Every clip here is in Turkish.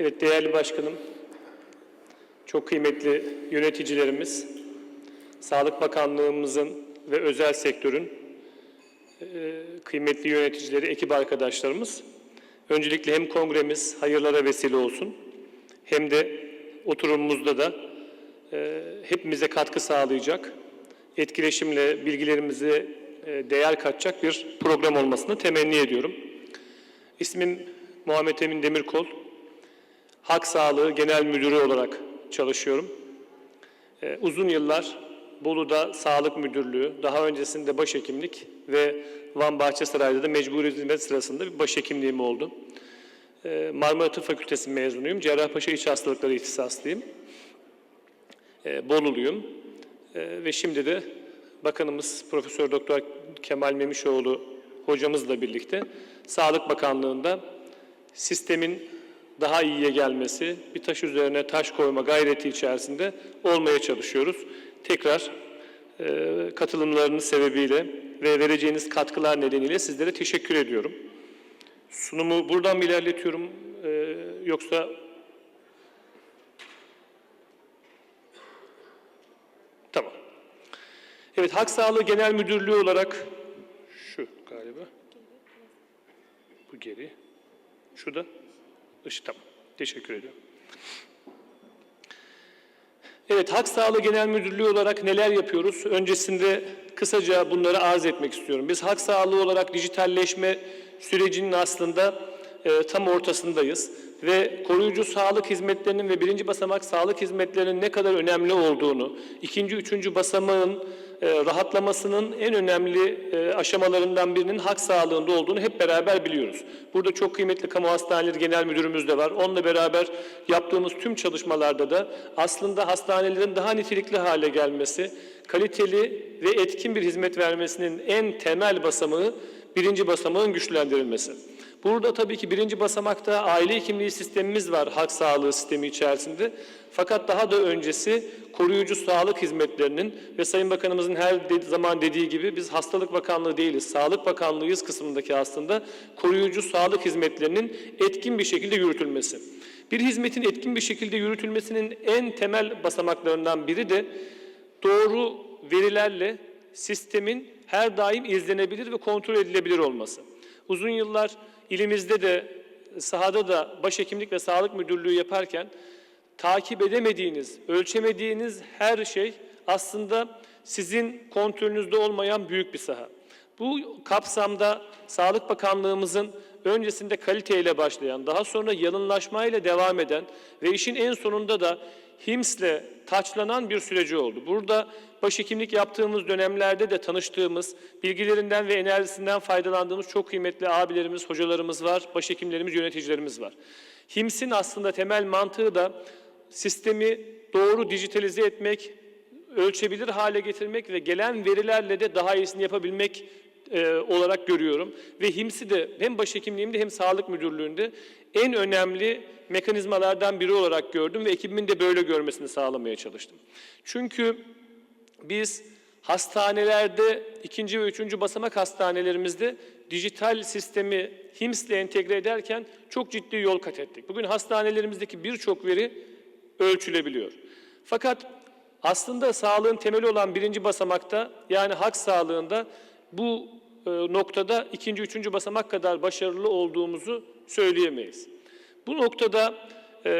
Evet değerli başkanım, çok kıymetli yöneticilerimiz, Sağlık Bakanlığımızın ve özel sektörün e, kıymetli yöneticileri, ekip arkadaşlarımız. Öncelikle hem kongremiz hayırlara vesile olsun hem de oturumumuzda da e, hepimize katkı sağlayacak, etkileşimle bilgilerimize e, değer katacak bir program olmasını temenni ediyorum. İsmim Muhammed Emin Demirkol. Halk Sağlığı Genel Müdürü olarak çalışıyorum. Ee, uzun yıllar Bolu'da Sağlık Müdürlüğü, daha öncesinde başhekimlik ve Van Bahçesaray'da da mecburi hizmet sırasında bir başhekimliğim oldu. Ee, Marmara Tıp Fakültesi mezunuyum. Cerrahpaşa İç Hastalıkları ihtisaslıyım. Ee, Boluluyum. Ee, ve şimdi de Bakanımız Profesör Doktor Kemal Memişoğlu hocamızla birlikte Sağlık Bakanlığı'nda sistemin daha iyiye gelmesi, bir taş üzerine taş koyma gayreti içerisinde olmaya çalışıyoruz. Tekrar e, katılımlarınız sebebiyle ve vereceğiniz katkılar nedeniyle sizlere teşekkür ediyorum. Sunumu buradan mı ilerletiyorum e, yoksa tamam. Evet, Halk Sağlığı Genel Müdürlüğü olarak şu galiba. Bu geri. Şu ışık tamam. Teşekkür ediyorum. Evet, Halk Sağlığı Genel Müdürlüğü olarak neler yapıyoruz? Öncesinde kısaca bunları arz etmek istiyorum. Biz halk sağlığı olarak dijitalleşme sürecinin aslında e, tam ortasındayız ve koruyucu sağlık hizmetlerinin ve birinci basamak sağlık hizmetlerinin ne kadar önemli olduğunu, ikinci, üçüncü basamağın rahatlamasının en önemli e, aşamalarından birinin hak sağlığında olduğunu hep beraber biliyoruz. Burada çok kıymetli kamu hastaneleri genel müdürümüz de var. Onunla beraber yaptığımız tüm çalışmalarda da aslında hastanelerin daha nitelikli hale gelmesi, kaliteli ve etkin bir hizmet vermesinin en temel basamağı birinci basamağın güçlendirilmesi. Burada tabii ki birinci basamakta aile hekimliği sistemimiz var halk sağlığı sistemi içerisinde. Fakat daha da öncesi koruyucu sağlık hizmetlerinin ve Sayın Bakanımızın her zaman dediği gibi biz Hastalık Bakanlığı değiliz, Sağlık Bakanlığıyız kısmındaki aslında koruyucu sağlık hizmetlerinin etkin bir şekilde yürütülmesi. Bir hizmetin etkin bir şekilde yürütülmesinin en temel basamaklarından biri de doğru verilerle sistemin her daim izlenebilir ve kontrol edilebilir olması. Uzun yıllar ilimizde de sahada da başhekimlik ve sağlık müdürlüğü yaparken takip edemediğiniz, ölçemediğiniz her şey aslında sizin kontrolünüzde olmayan büyük bir saha. Bu kapsamda Sağlık Bakanlığımızın öncesinde kaliteyle başlayan, daha sonra yalınlaşmayla devam eden ve işin en sonunda da HIMS'le taçlanan bir süreci oldu. Burada başhekimlik yaptığımız dönemlerde de tanıştığımız, bilgilerinden ve enerjisinden faydalandığımız çok kıymetli abilerimiz, hocalarımız var, başhekimlerimiz, yöneticilerimiz var. HIMS'in aslında temel mantığı da sistemi doğru dijitalize etmek, ölçebilir hale getirmek ve gelen verilerle de daha iyisini yapabilmek e, olarak görüyorum. Ve HIMS'i de hem başhekimliğimde hem sağlık müdürlüğünde en önemli mekanizmalardan biri olarak gördüm ve ekibimin de böyle görmesini sağlamaya çalıştım. Çünkü biz hastanelerde ikinci ve üçüncü basamak hastanelerimizde dijital sistemi HIMS'le entegre ederken çok ciddi yol kat ettik. Bugün hastanelerimizdeki birçok veri ölçülebiliyor. Fakat aslında sağlığın temeli olan birinci basamakta yani hak sağlığında bu noktada ikinci, üçüncü basamak kadar başarılı olduğumuzu söyleyemeyiz. Bu noktada e,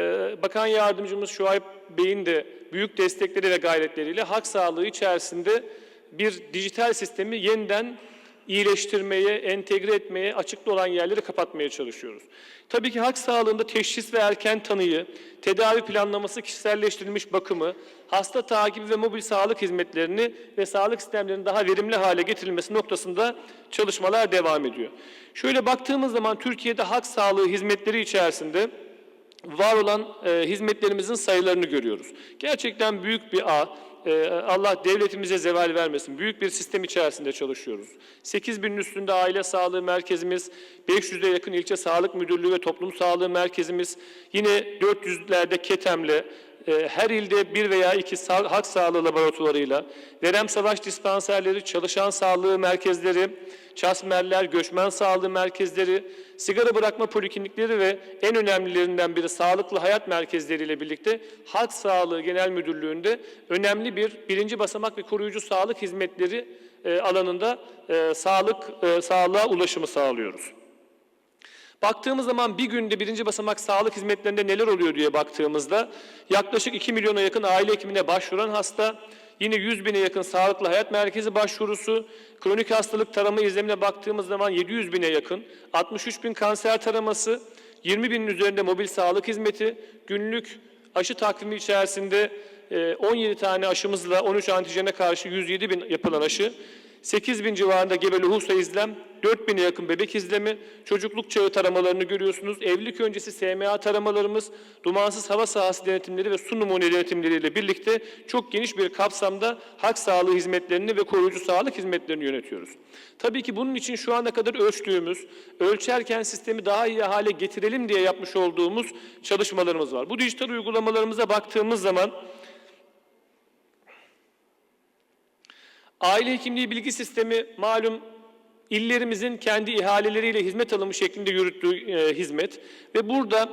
Bakan Yardımcımız Şuayb Bey'in de büyük destekleri ve gayretleriyle hak sağlığı içerisinde bir dijital sistemi yeniden iyileştirmeye, entegre etmeye, açıkta olan yerleri kapatmaya çalışıyoruz. Tabii ki halk sağlığında teşhis ve erken tanıyı, tedavi planlaması, kişiselleştirilmiş bakımı, hasta takibi ve mobil sağlık hizmetlerini ve sağlık sistemlerinin daha verimli hale getirilmesi noktasında çalışmalar devam ediyor. Şöyle baktığımız zaman Türkiye'de halk sağlığı hizmetleri içerisinde var olan e, hizmetlerimizin sayılarını görüyoruz. Gerçekten büyük bir ağ. E, Allah devletimize zeval vermesin. Büyük bir sistem içerisinde çalışıyoruz. 8 binin üstünde aile sağlığı merkezimiz, 500'e yakın ilçe sağlık müdürlüğü ve toplum sağlığı merkezimiz, yine 400'lerde KETEM'le her ilde bir veya iki sağ, halk sağlığı laboratuvarıyla, verem savaş dispanserleri, çalışan sağlığı merkezleri, çasmerler, göçmen sağlığı merkezleri, sigara bırakma poliklinikleri ve en önemlilerinden biri sağlıklı hayat merkezleriyle birlikte Halk Sağlığı Genel Müdürlüğü'nde önemli bir birinci basamak ve koruyucu sağlık hizmetleri e, alanında e, sağlık e, sağlığa ulaşımı sağlıyoruz. Baktığımız zaman bir günde birinci basamak sağlık hizmetlerinde neler oluyor diye baktığımızda yaklaşık 2 milyona yakın aile hekimine başvuran hasta, yine 100 bine yakın sağlıklı hayat merkezi başvurusu, kronik hastalık tarama izlemine baktığımız zaman 700 bine yakın, 63 bin kanser taraması, 20 binin üzerinde mobil sağlık hizmeti, günlük aşı takvimi içerisinde e, 17 tane aşımızla 13 antijene karşı 107 bin yapılan aşı, 8 bin civarında gebe lohusa izlem, 4 bine yakın bebek izlemi, çocukluk çağı taramalarını görüyorsunuz. Evlilik öncesi SMA taramalarımız, dumansız hava sahası denetimleri ve su numune denetimleriyle birlikte çok geniş bir kapsamda halk sağlığı hizmetlerini ve koruyucu sağlık hizmetlerini yönetiyoruz. Tabii ki bunun için şu ana kadar ölçtüğümüz, ölçerken sistemi daha iyi hale getirelim diye yapmış olduğumuz çalışmalarımız var. Bu dijital uygulamalarımıza baktığımız zaman Aile hekimliği bilgi sistemi malum illerimizin kendi ihaleleriyle hizmet alımı şeklinde yürüttüğü e, hizmet ve burada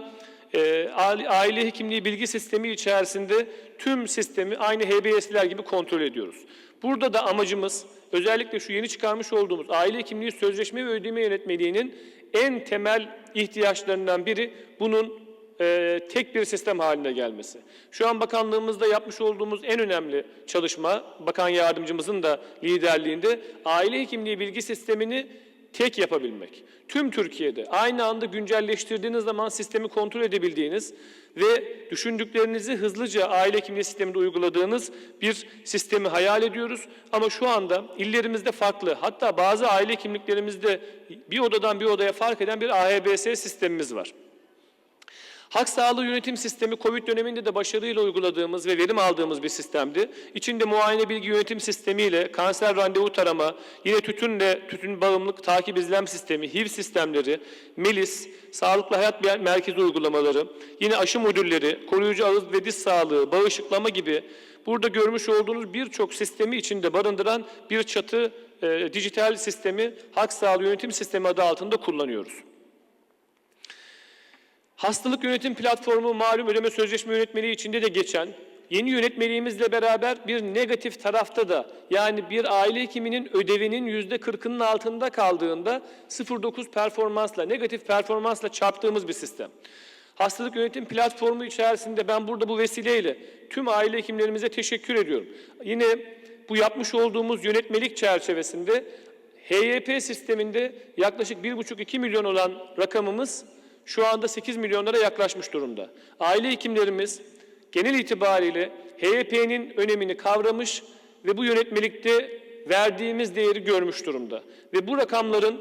e, aile hekimliği bilgi sistemi içerisinde tüm sistemi aynı HBS'ler gibi kontrol ediyoruz. Burada da amacımız özellikle şu yeni çıkarmış olduğumuz aile hekimliği sözleşme ve ödeme yönetmeliğinin en temel ihtiyaçlarından biri bunun e, tek bir sistem haline gelmesi. Şu an bakanlığımızda yapmış olduğumuz en önemli çalışma, bakan yardımcımızın da liderliğinde aile hekimliği bilgi sistemini tek yapabilmek. Tüm Türkiye'de aynı anda güncelleştirdiğiniz zaman sistemi kontrol edebildiğiniz ve düşündüklerinizi hızlıca aile hekimliği sisteminde uyguladığınız bir sistemi hayal ediyoruz. Ama şu anda illerimizde farklı, hatta bazı aile hekimliklerimizde bir odadan bir odaya fark eden bir AHBS sistemimiz var. Halk sağlığı yönetim sistemi COVID döneminde de başarıyla uyguladığımız ve verim aldığımız bir sistemdi. İçinde muayene bilgi yönetim sistemiyle kanser randevu tarama, yine tütünle tütün bağımlılık takip izlem sistemi, HIV sistemleri, MELIS, sağlıklı hayat merkezi uygulamaları, yine aşı modülleri, koruyucu ağız ve diş sağlığı, bağışıklama gibi burada görmüş olduğunuz birçok sistemi içinde barındıran bir çatı e, dijital sistemi halk sağlığı yönetim sistemi adı altında kullanıyoruz. Hastalık yönetim platformu malum ödeme sözleşme yönetmeliği içinde de geçen yeni yönetmeliğimizle beraber bir negatif tarafta da yani bir aile hekiminin ödevinin yüzde kırkının altında kaldığında 0.9 performansla negatif performansla çarptığımız bir sistem. Hastalık yönetim platformu içerisinde ben burada bu vesileyle tüm aile hekimlerimize teşekkür ediyorum. Yine bu yapmış olduğumuz yönetmelik çerçevesinde HYP sisteminde yaklaşık 1,5-2 milyon olan rakamımız şu anda 8 milyonlara yaklaşmış durumda. Aile hekimlerimiz genel itibariyle HYP'nin önemini kavramış ve bu yönetmelikte verdiğimiz değeri görmüş durumda. Ve bu rakamların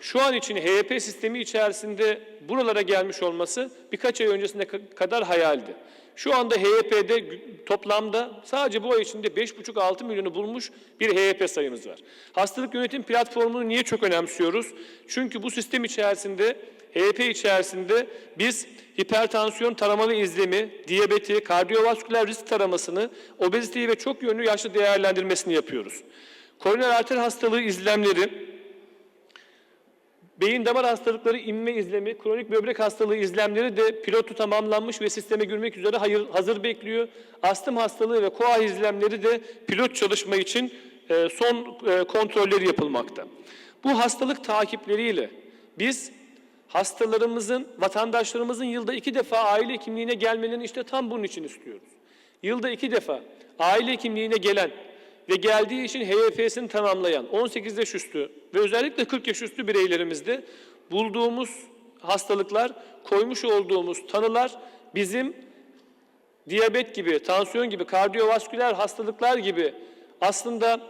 şu an için HYP sistemi içerisinde buralara gelmiş olması birkaç ay öncesine kadar hayaldi. Şu anda HYP'de toplamda sadece bu ay içinde 5,5-6 milyonu bulmuş bir HYP sayımız var. Hastalık yönetim platformunu niye çok önemsiyoruz? Çünkü bu sistem içerisinde HYP içerisinde biz hipertansiyon tarama ve izlemi, diyabeti, kardiyovasküler risk taramasını, obeziteyi ve çok yönlü yaşlı değerlendirmesini yapıyoruz. Koroner arter hastalığı izlemleri, beyin damar hastalıkları inme izlemi, kronik böbrek hastalığı izlemleri de pilotu tamamlanmış ve sisteme girmek üzere hayır, hazır bekliyor. Astım hastalığı ve koa izlemleri de pilot çalışma için e, son e, kontrolleri yapılmakta. Bu hastalık takipleriyle biz hastalarımızın, vatandaşlarımızın yılda iki defa aile hekimliğine gelmelerini işte tam bunun için istiyoruz. Yılda iki defa aile hekimliğine gelen ve geldiği için HYF'sini tamamlayan 18 yaş üstü ve özellikle 40 yaş üstü bireylerimizde bulduğumuz hastalıklar, koymuş olduğumuz tanılar bizim diyabet gibi, tansiyon gibi, kardiyovasküler hastalıklar gibi aslında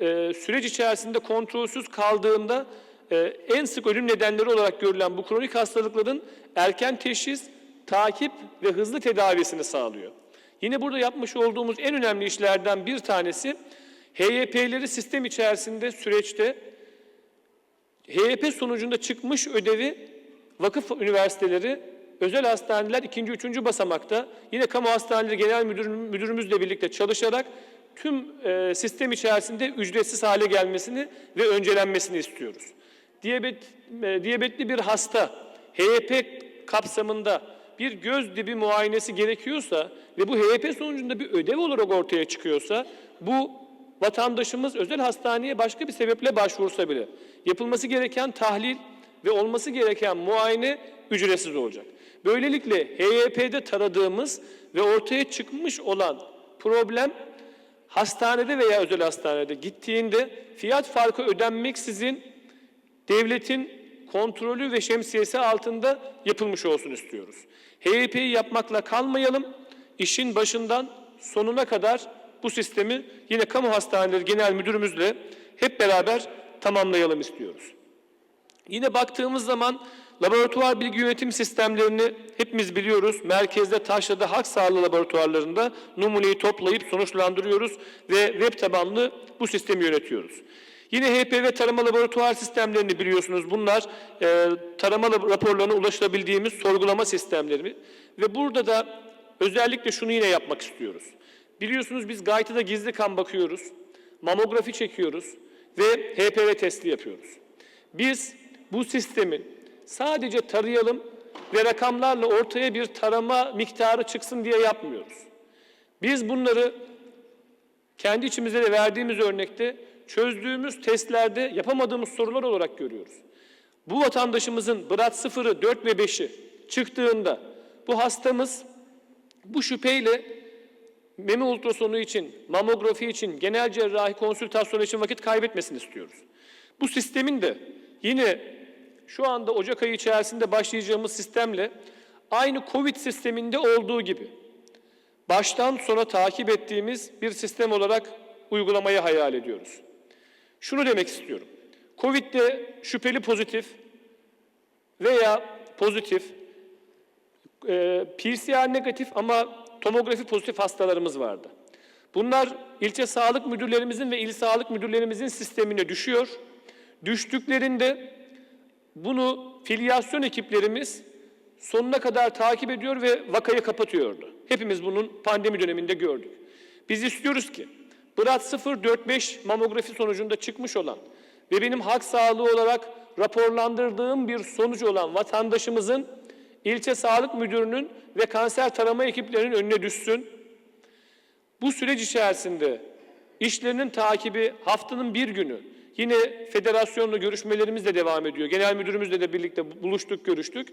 e, süreç içerisinde kontrolsüz kaldığında e, en sık ölüm nedenleri olarak görülen bu kronik hastalıkların erken teşhis, takip ve hızlı tedavisini sağlıyor. Yine burada yapmış olduğumuz en önemli işlerden bir tanesi HYP'leri sistem içerisinde süreçte HYP sonucunda çıkmış ödevi vakıf üniversiteleri özel hastaneler ikinci, üçüncü basamakta yine kamu hastaneleri genel müdür, müdürümüzle birlikte çalışarak tüm e, sistem içerisinde ücretsiz hale gelmesini ve öncelenmesini istiyoruz. Diyabet, e, diyabetli bir hasta HYP kapsamında bir göz dibi muayenesi gerekiyorsa ve bu HYP sonucunda bir ödev olarak ortaya çıkıyorsa bu vatandaşımız özel hastaneye başka bir sebeple başvursa bile yapılması gereken tahlil ve olması gereken muayene ücretsiz olacak. Böylelikle HYP'de taradığımız ve ortaya çıkmış olan problem hastanede veya özel hastanede gittiğinde fiyat farkı ödenmeksizin devletin kontrolü ve şemsiyesi altında yapılmış olsun istiyoruz. HYP'yi yapmakla kalmayalım, işin başından sonuna kadar bu sistemi yine kamu hastaneleri genel müdürümüzle hep beraber tamamlayalım istiyoruz. Yine baktığımız zaman laboratuvar bilgi yönetim sistemlerini hepimiz biliyoruz. Merkezde Taşra'da halk sağlığı laboratuvarlarında numuneyi toplayıp sonuçlandırıyoruz ve web tabanlı bu sistemi yönetiyoruz. Yine HPV tarama laboratuvar sistemlerini biliyorsunuz. Bunlar e, tarama raporlarına ulaşabildiğimiz sorgulama sistemleri. Ve burada da özellikle şunu yine yapmak istiyoruz. Biliyorsunuz biz Gaytı'da gizli kan bakıyoruz, mamografi çekiyoruz ve HPV testi yapıyoruz. Biz bu sistemi sadece tarayalım ve rakamlarla ortaya bir tarama miktarı çıksın diye yapmıyoruz. Biz bunları kendi içimizde de verdiğimiz örnekte çözdüğümüz testlerde yapamadığımız sorular olarak görüyoruz. Bu vatandaşımızın BRAT 0'ı, 4 ve 5'i çıktığında bu hastamız bu şüpheyle meme ultrasonu için, mamografi için, genel cerrahi konsültasyon için vakit kaybetmesini istiyoruz. Bu sistemin de yine şu anda Ocak ayı içerisinde başlayacağımız sistemle aynı COVID sisteminde olduğu gibi baştan sona takip ettiğimiz bir sistem olarak uygulamayı hayal ediyoruz. Şunu demek istiyorum. Covid'de şüpheli pozitif veya pozitif, e, PCR negatif ama tomografi pozitif hastalarımız vardı. Bunlar ilçe sağlık müdürlerimizin ve il sağlık müdürlerimizin sistemine düşüyor. Düştüklerinde bunu filyasyon ekiplerimiz sonuna kadar takip ediyor ve vakayı kapatıyordu. Hepimiz bunun pandemi döneminde gördük. Biz istiyoruz ki BRAT 045 mamografi sonucunda çıkmış olan ve benim halk sağlığı olarak raporlandırdığım bir sonucu olan vatandaşımızın ilçe sağlık müdürünün ve kanser tarama ekiplerinin önüne düşsün. Bu süreç içerisinde işlerinin takibi haftanın bir günü yine federasyonla görüşmelerimiz de devam ediyor. Genel müdürümüzle de birlikte buluştuk, görüştük.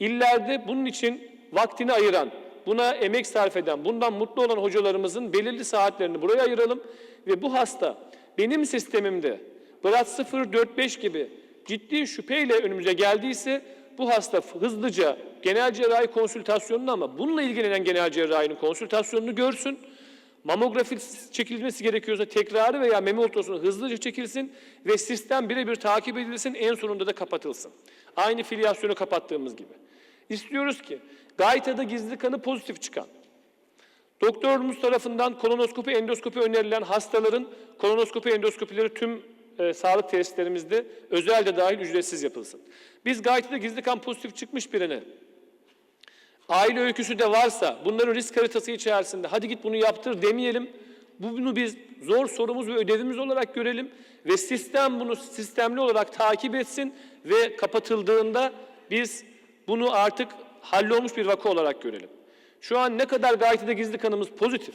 İllerde bunun için vaktini ayıran, buna emek sarf eden, bundan mutlu olan hocalarımızın belirli saatlerini buraya ayıralım ve bu hasta benim sistemimde BRAT 045 gibi ciddi şüpheyle önümüze geldiyse bu hasta hızlıca genel cerrahi konsültasyonunu ama bununla ilgilenen genel cerrahinin konsültasyonunu görsün. Mamografi çekilmesi gerekiyorsa tekrarı veya meme ultrasonu hızlıca çekilsin ve sistem birebir takip edilsin en sonunda da kapatılsın. Aynı filyasyonu kapattığımız gibi. İstiyoruz ki Gayta'da gizli kanı pozitif çıkan, doktorumuz tarafından kolonoskopi, endoskopi önerilen hastaların kolonoskopi, endoskopileri tüm e, sağlık tesislerimizde özel de dahil ücretsiz yapılsın. Biz Gayta'da gizli kan pozitif çıkmış birine aile öyküsü de varsa bunların risk haritası içerisinde hadi git bunu yaptır demeyelim. Bunu biz zor sorumuz ve ödevimiz olarak görelim ve sistem bunu sistemli olarak takip etsin ve kapatıldığında biz bunu artık hallolmuş bir vaka olarak görelim. Şu an ne kadar gayet gizli kanımız pozitif.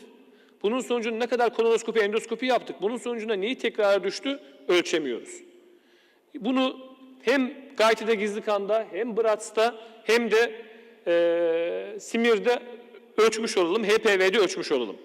Bunun sonucunda ne kadar kolonoskopi, endoskopi yaptık. Bunun sonucunda neyi tekrar düştü ölçemiyoruz. Bunu hem gayet gizli kanda hem BRATS'ta hem de e, Simir'de ölçmüş olalım, HPV'de ölçmüş olalım.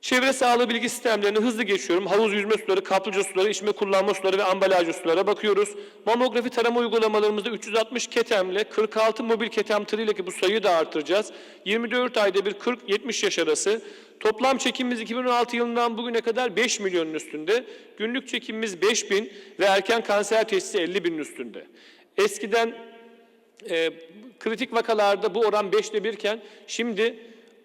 Çevre sağlığı bilgi sistemlerini hızlı geçiyorum. Havuz yüzme suları, kaplıca suları, içme kullanma suları ve ambalajlı sulara bakıyoruz. Mamografi tarama uygulamalarımızda 360 ketemle 46 mobil ketem tırıyla ki bu sayıyı da artıracağız. 24 ayda bir 40-70 yaş arası. Toplam çekimimiz 2016 yılından bugüne kadar 5 milyonun üstünde. Günlük çekimimiz 5 bin ve erken kanser teşhisi 50 binin üstünde. Eskiden e, kritik vakalarda bu oran 5'te birken şimdi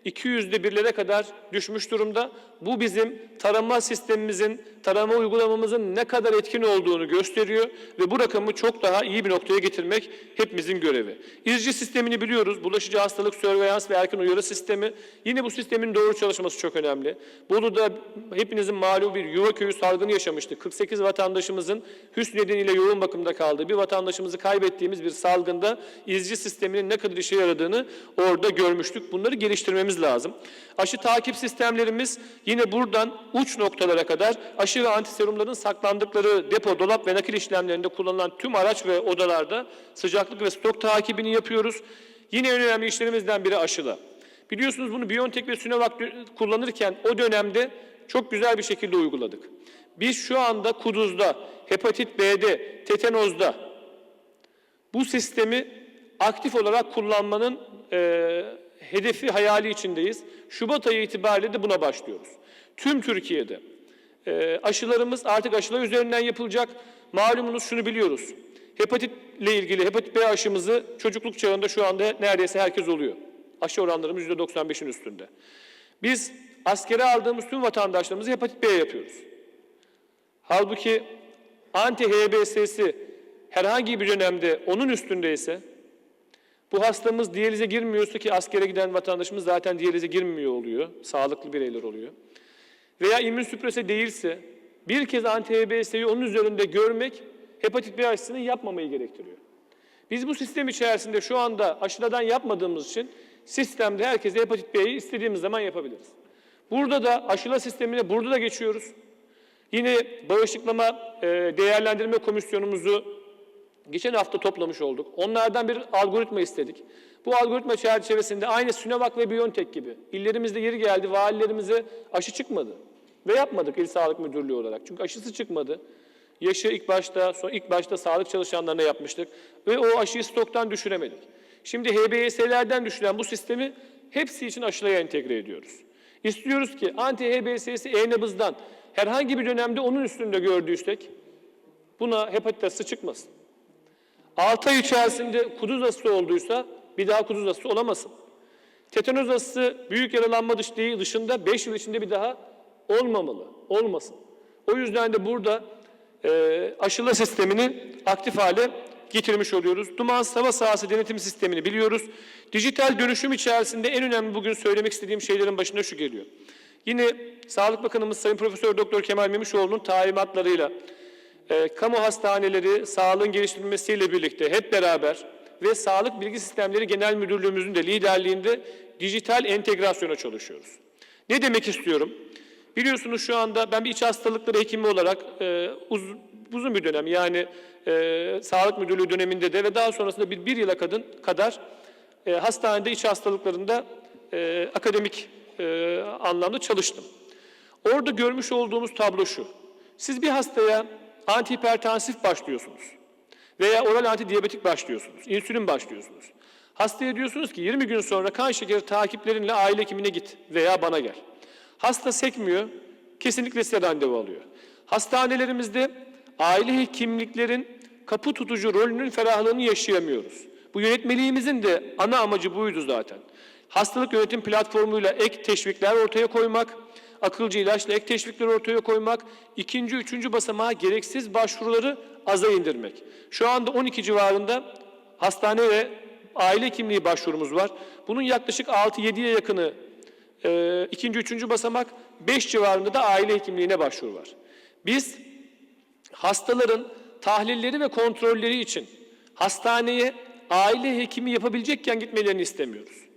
200'de birlere kadar düşmüş durumda. Bu bizim tarama sistemimizin, tarama uygulamamızın ne kadar etkin olduğunu gösteriyor ve bu rakamı çok daha iyi bir noktaya getirmek hepimizin görevi. İzci sistemini biliyoruz. Bulaşıcı hastalık, sörveyans ve erken uyarı sistemi. Yine bu sistemin doğru çalışması çok önemli. Bolu'da hepinizin malum bir yuva köyü salgını yaşamıştık. 48 vatandaşımızın hüsn nedeniyle yoğun bakımda kaldığı, bir vatandaşımızı kaybettiğimiz bir salgında izci sisteminin ne kadar işe yaradığını orada görmüştük. Bunları geliştirmemiz lazım. Aşı takip sistemlerimiz yine buradan uç noktalara kadar aşı ve antiserumların saklandıkları depo, dolap ve nakil işlemlerinde kullanılan tüm araç ve odalarda sıcaklık ve stok takibini yapıyoruz. Yine en önemli işlerimizden biri aşıla. Biliyorsunuz bunu Biontech ve Sinovac kullanırken o dönemde çok güzel bir şekilde uyguladık. Biz şu anda kuduzda, hepatit B'de, tetanozda bu sistemi aktif olarak kullanmanın e, hedefi hayali içindeyiz. Şubat ayı itibariyle de buna başlıyoruz. Tüm Türkiye'de e, aşılarımız artık aşılar üzerinden yapılacak. Malumunuz şunu biliyoruz. Hepatitle ilgili hepatit B aşımızı çocukluk çağında şu anda neredeyse herkes oluyor. Aşı oranlarımız %95'in üstünde. Biz askere aldığımız tüm vatandaşlarımızı hepatit B yapıyoruz. Halbuki anti-HBS'si herhangi bir dönemde onun üstündeyse, bu hastamız diyalize girmiyorsa ki askere giden vatandaşımız zaten diyalize girmiyor oluyor, sağlıklı bireyler oluyor. Veya immün süprese değilse, bir kez anti-HBS'yi onun üzerinde görmek, hepatit B aşısını yapmamayı gerektiriyor. Biz bu sistem içerisinde şu anda aşıladan yapmadığımız için sistemde herkese hepatit B'yi istediğimiz zaman yapabiliriz. Burada da aşıla sistemine burada da geçiyoruz. Yine bağışıklama e, değerlendirme komisyonumuzu geçen hafta toplamış olduk. Onlardan bir algoritma istedik. Bu algoritma çerçevesinde aynı Sinovac ve Biontech gibi illerimizde yeri geldi valilerimize aşı çıkmadı. Ve yapmadık İl Sağlık Müdürlüğü olarak. Çünkü aşısı çıkmadı. Yaşı ilk başta, son ilk başta sağlık çalışanlarına yapmıştık ve o aşıyı stoktan düşüremedik. Şimdi HBS'lerden düşüren bu sistemi hepsi için aşılaya entegre ediyoruz. İstiyoruz ki anti-HBS'si e-nabızdan herhangi bir dönemde onun üstünde gördüysek buna hepatit çıkmasın. 6 ay içerisinde kuduz hastası olduysa bir daha kuduz hastası olamasın. Tetanoz hastası büyük yaralanma dışında 5 yıl içinde bir daha olmamalı, olmasın. O yüzden de burada e, aşıla sistemini aktif hale getirmiş oluyoruz. Dumansız hava sahası denetim sistemini biliyoruz. Dijital dönüşüm içerisinde en önemli bugün söylemek istediğim şeylerin başında şu geliyor. Yine Sağlık Bakanımız Sayın Profesör Doktor Kemal Memişoğlu'nun talimatlarıyla e, kamu hastaneleri sağlığın geliştirilmesiyle birlikte hep beraber ve Sağlık Bilgi Sistemleri Genel Müdürlüğümüzün de liderliğinde dijital entegrasyona çalışıyoruz. Ne demek istiyorum? Biliyorsunuz şu anda ben bir iç hastalıkları hekimi olarak e, uz, uzun bir dönem yani e, Sağlık Müdürlüğü döneminde de ve daha sonrasında bir, bir yıla kadın kadar e, hastanede iç hastalıklarında e, akademik e, anlamda çalıştım. Orada görmüş olduğumuz tablo şu. Siz bir hastaya antihipertansif başlıyorsunuz veya oral antidiyabetik başlıyorsunuz, insülin başlıyorsunuz. Hastaya diyorsunuz ki 20 gün sonra kan şekeri takiplerinle aile hekimine git veya bana gel. Hasta sekmiyor, kesinlikle size randevu alıyor. Hastanelerimizde aile hekimliklerin kapı tutucu rolünün ferahlığını yaşayamıyoruz. Bu yönetmeliğimizin de ana amacı buydu zaten. Hastalık yönetim platformuyla ek teşvikler ortaya koymak, akılcı ilaçla ek teşvikler ortaya koymak, ikinci, üçüncü basamağa gereksiz başvuruları aza indirmek. Şu anda 12 civarında hastane ve aile hekimliği başvurumuz var. Bunun yaklaşık 6-7'ye yakını e, ikinci, üçüncü basamak, 5 civarında da aile hekimliğine başvuru var. Biz hastaların tahlilleri ve kontrolleri için hastaneye aile hekimi yapabilecekken gitmelerini istemiyoruz.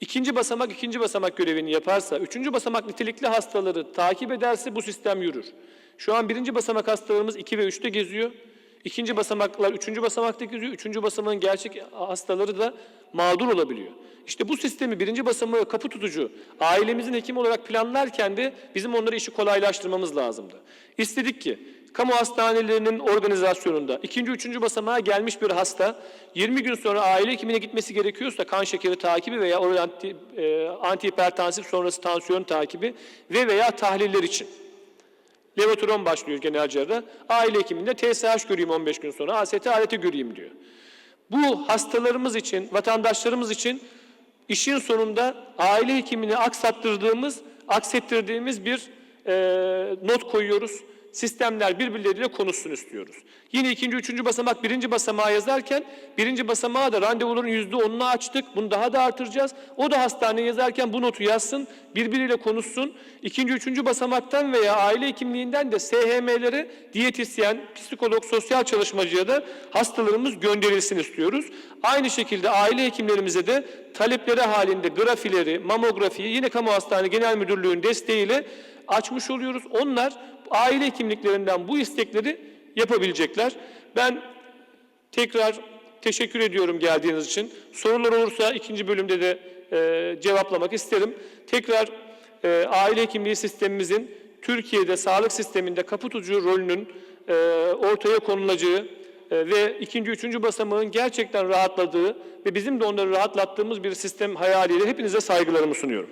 İkinci basamak ikinci basamak görevini yaparsa, üçüncü basamak nitelikli hastaları takip ederse bu sistem yürür. Şu an birinci basamak hastalarımız 2 ve 3'te geziyor. İkinci basamaklar üçüncü basamakta geziyor. Üçüncü basamağın gerçek hastaları da mağdur olabiliyor. İşte bu sistemi birinci basamağı kapı tutucu ailemizin hekim olarak planlarken de bizim onları işi kolaylaştırmamız lazımdı. İstedik ki kamu hastanelerinin organizasyonunda ikinci, üçüncü basamağa gelmiş bir hasta 20 gün sonra aile hekimine gitmesi gerekiyorsa kan şekeri takibi veya oral anti, e, antihipertansif sonrası tansiyon takibi ve veya tahliller için. Levotiron başlıyor genel cerrah. Aile hekiminde TSH göreyim 15 gün sonra, AST aleti göreyim diyor. Bu hastalarımız için, vatandaşlarımız için işin sonunda aile hekimini aksattırdığımız aksettirdiğimiz bir e, not koyuyoruz. Sistemler birbirleriyle konuşsun istiyoruz. Yine ikinci, üçüncü basamak birinci basamağa yazarken birinci basamağa da randevuların yüzde onunu açtık. Bunu daha da artıracağız. O da hastaneye yazarken bu notu yazsın, birbiriyle konuşsun. İkinci, üçüncü basamaktan veya aile hekimliğinden de SHM'lere diyetisyen, psikolog, sosyal çalışmacıya da hastalarımız gönderilsin istiyoruz. Aynı şekilde aile hekimlerimize de talepleri halinde grafileri, mamografiyi yine Kamu Hastane Genel Müdürlüğü'nün desteğiyle açmış oluyoruz. Onlar aile hekimliklerinden bu istekleri yapabilecekler. Ben tekrar teşekkür ediyorum geldiğiniz için. Sorular olursa ikinci bölümde de e, cevaplamak isterim. Tekrar e, aile hekimliği sistemimizin Türkiye'de sağlık sisteminde kaputucu rolünün e, ortaya konulacağı e, ve ikinci, üçüncü basamağın gerçekten rahatladığı ve bizim de onları rahatlattığımız bir sistem hayaliyle hepinize saygılarımı sunuyorum.